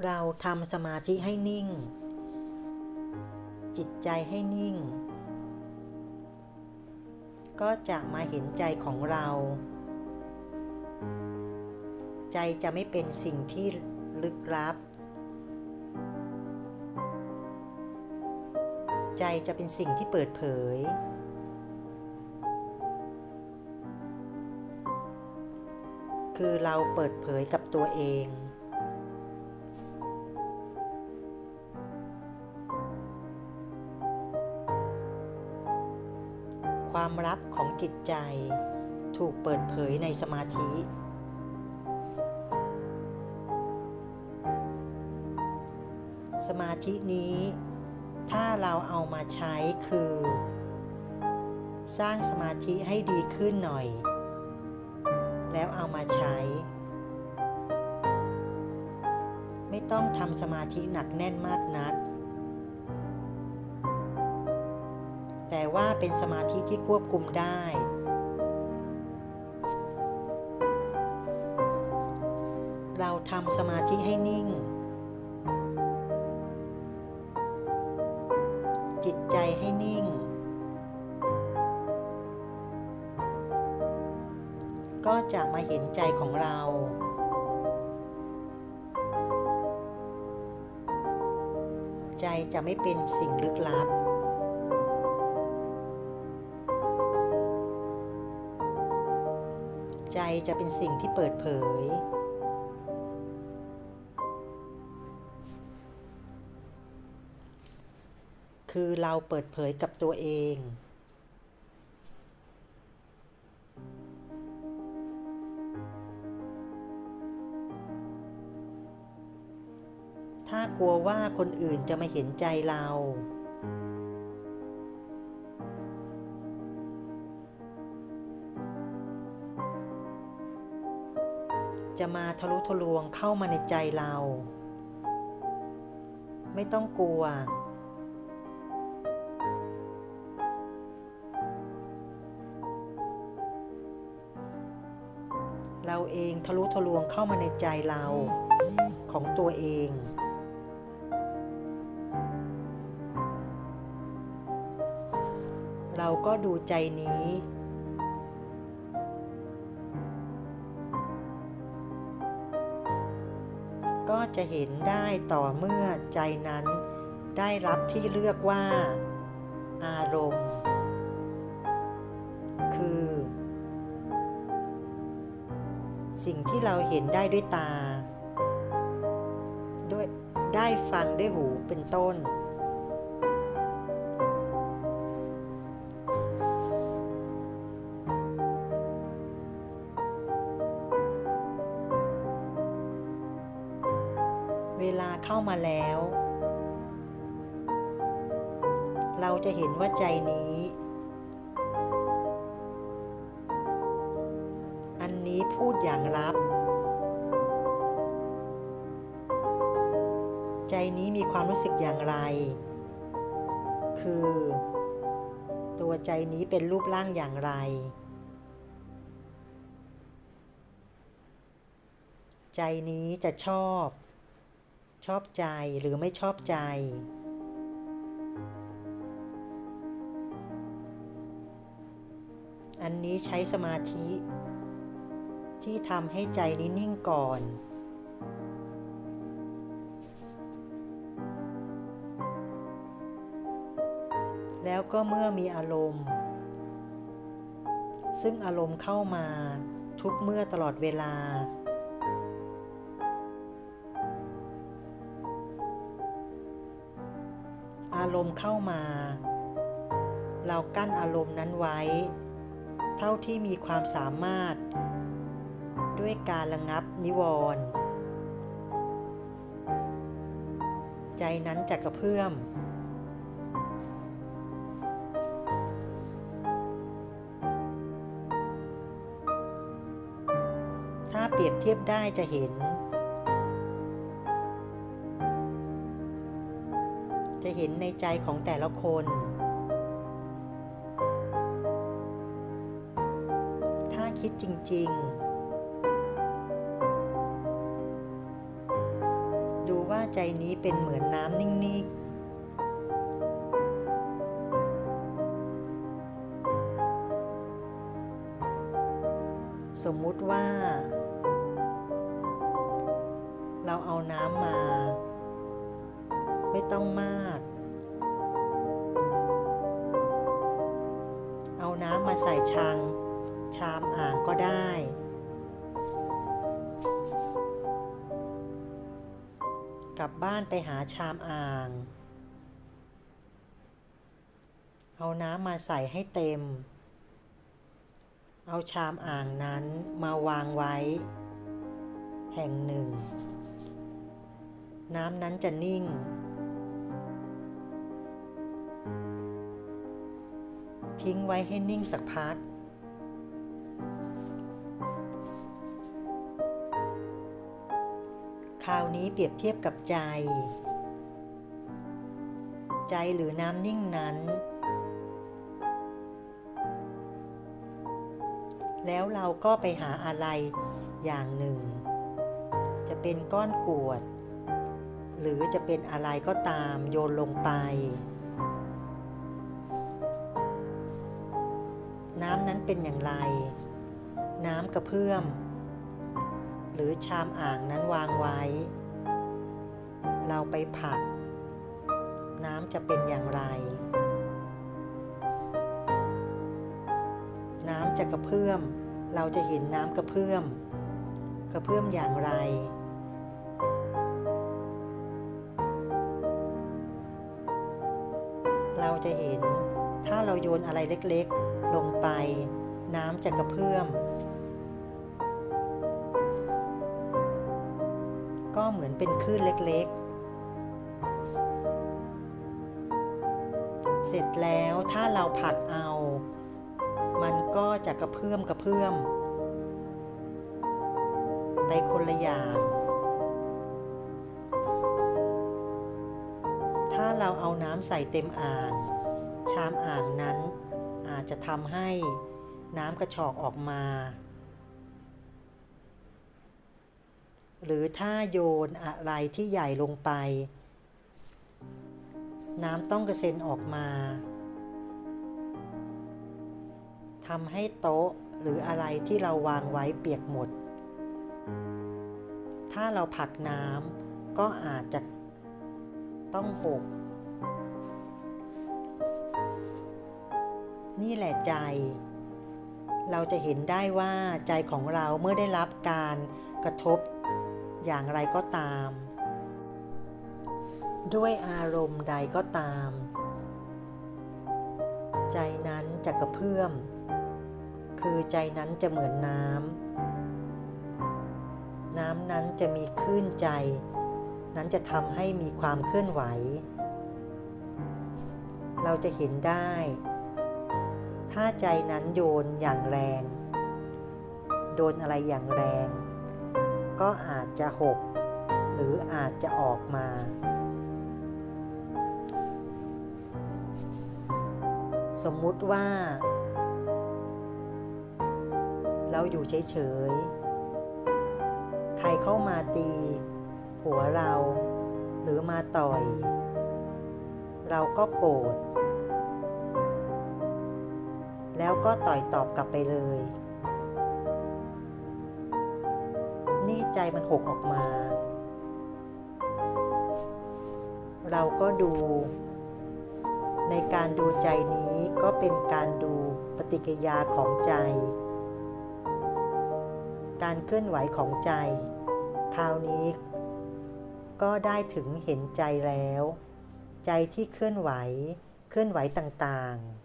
เราทำสมาธิให้นิ่ง จิตใจให้นิ่ง ก็จะมาเห็นใจของเรา ใจจะไม่เป็นสิ่งที่ลึกลับ ใจจะเป็นสิ่งที่เปิดเผย คือเราเปิดเผยกับตัวเอง ความลับของจิตใจ ถูกเปิดเผยในสมาธิ สมาธินี้ ถ้าเราเอามาใช้คือ สร้างสมาธิให้ดีขึ้นหน่อย แล้วเอามาใช้ ไม่ต้องทำสมาธิหนักแน่นมากนัก แต่ว่าเป็นสมาธิที่ควบคุมได้ เราทำสมาธิให้นิ่ง จิตใจให้นิ่ง ก็จะมาเห็นใจของเราใจจะไม่เป็นสิ่งลึกลับ ใจจะเป็นสิ่งที่เปิดเผย คือเราเปิดเผยกับตัวเอง ถ้ากลัวว่าคนอื่นจะมาเห็นใจเรา จะมาทะลุทะลวงเข้ามาในใจเรา ไม่ต้องกลัว เราเองทะลุทะลวงเข้ามาในใจเราของตัวเองเราก็ดูใจนี้ จะเห็นได้ต่อเมื่อใจนั้น ได้รับที่เลือกว่า อารมณ์ คือ สิ่งที่เราเห็นได้ด้วยตา ด้วยได้ฟังด้วยหูเป็นต้น ลาเข้ามาแล้ว เราจะเห็นว่าใจนี้ อันนี้พูดอย่างลับ ใจนี้มีความรู้สึกอย่างไร คือ ตัวใจนี้เป็นรูปร่างอย่างไรใจนี้จะชอบ ชอบใจหรือไม่ชอบใจ อันนี้ใช้สมาธิ ที่ทำให้ใจนี้นิ่งก่อนแล้วก็เมื่อมีอารมณ์ ซึ่งอารมณ์เข้ามาทุกเมื่อตลอดเวลา อารมณ์เข้ามา เรากั้นอารมณ์นั้นไว้ เท่าที่มีความสามารถ ด้วยการระงับนิวรณ์ใจนั้นจะกระเพื่อมถ้าเปรียบเทียบได้จะเห็น ห็นในใจของแต่ละคน ถ้าคิดจริง ๆ ดูว่าใจนี้เป็นเหมือนน้ำนิ่ง ๆสมมุติว่า เราเอาน้ำมา ไม่ต้องมาก เอาน้ำมาใส่ชางชามอ่างก็ได้ กลับบ้านไปหาชามอ่าง เอาน้ำมาใส่ให้เต็ม เอาชามอ่างนั้นมาวางไว้ แห่งหนึ่ง น้ำนั้นจะนิ่ง ทิ้งไว้ให้นิ่งสักพัก คราวนี้เปรียบเทียบกับใจ ใจหรือน้ำนิ่งนั้น แล้วเราก็ไปหาอะไรอย่างหนึ่ง จะเป็นก้อนกรวด หรือจะเป็นอะไรก็ตามโยนลงไป น้ำนั้นเป็นอย่างไร น้ำกระเพื่อม หรือชามอ่างนั้นวางไว้ เราไปผัก น้ำจะเป็นอย่างไร น้ำจะกระเพื่อม เราจะเห็นน้ำกระเพื่อม กระเพื่อมอย่างไรเราจะเห็นถ้าเราโยนอะไรเล็กๆ ลงไป น้ำจะกระเพื่อม ก็เหมือนเป็นคลื่นเล็กๆ เสร็จแล้วถ้าเราผลักเอา มันก็จะกระเพื่อมกระเพื่อมไปคนละอย่างถ้าเราเอาน้ำใส่เต็มอ่าง ชามอ่างนั้น อาจจะทำให้น้ำกระชอกออกมา หรือถ้าโยนอะไรที่ใหญ่ลงไป น้ำต้องกระเซ็นออกมาทำให้โต๊ะหรืออะไรที่เราวางไว้เปียกหมด ถ้าเราผักน้ำก็อาจจะต้องหก นี่แหละใจ เราจะเห็นได้ว่าใจของเราเมื่อได้รับการกระทบอย่างไรก็ตาม ด้วยอารมณ์ใดก็ตาม ใจนั้นจะกระเพื่อม คือใจนั้นจะเหมือนน้ำ น้ำนั้นจะมีคลื่นใจ นั้นจะทำให้มีความเคลื่อนไหว เราจะเห็นได้ ถ้าใจนั้นโยนอย่างแรง โดนอะไรอย่างแรง ก็อาจจะหก หรืออาจจะออกมา สมมุติว่า เราอยู่เฉยๆ ใครเข้ามาตี หัวเรา หรือมาต่อย เราก็โกรธ แล้วก็ต่อยตอบกลับไปเลย นี่ใจมันหกออกมา เราก็ดู ในการดูใจนี้ก็เป็นการดูปฏิกิยาของใจ การเคลื่อนไหวของใจ คราวนี้ก็ได้ถึงเห็นใจแล้ว ใจที่เคลื่อนไหว เคลื่อนไหวต่างๆ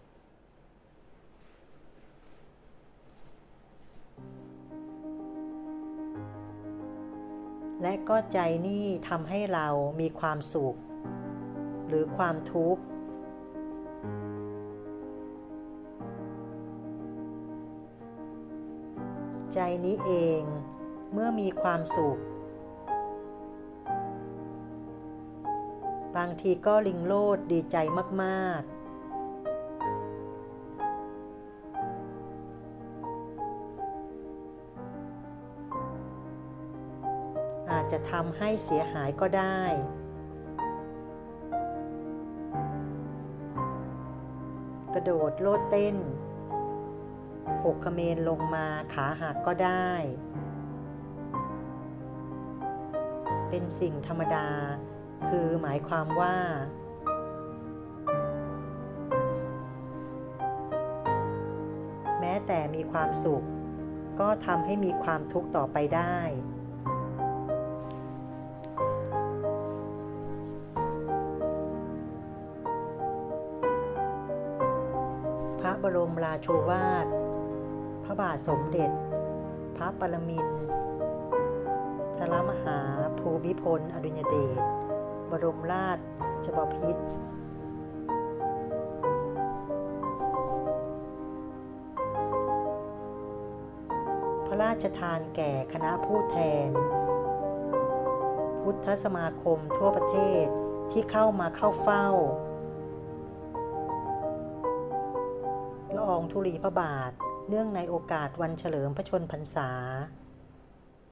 และก็ใจนี่ทำให้เรามีความสุข หรือความทุกข์ ใจนี้เองเมื่อมีความสุข บางทีก็ลิงโลดดีใจมาก ๆ จจะทำให้เสียหายก็ได้ กระโดดโลดเต้น หกเมรลงมาขาหักก็ได้ เป็นสิ่งธรรมดา คือหมายความว่าแม้แต่มีความสุข ก็ทำให้มีความทุกข์ต่อไปได้ บรมราโชวาท พระบาทสมเด็จ พระปรมินทรมหาภูมิพล อดุลยเดช บรมราชบพิตรพระราชทานแก่คณะผู้แทน พุทธสมาคมทั่วประเทศที่เข้ามาเข้าเฝ้า ธุลีพระบาท เนื่องในโอกาสวันเฉลิมพระชนพรรษา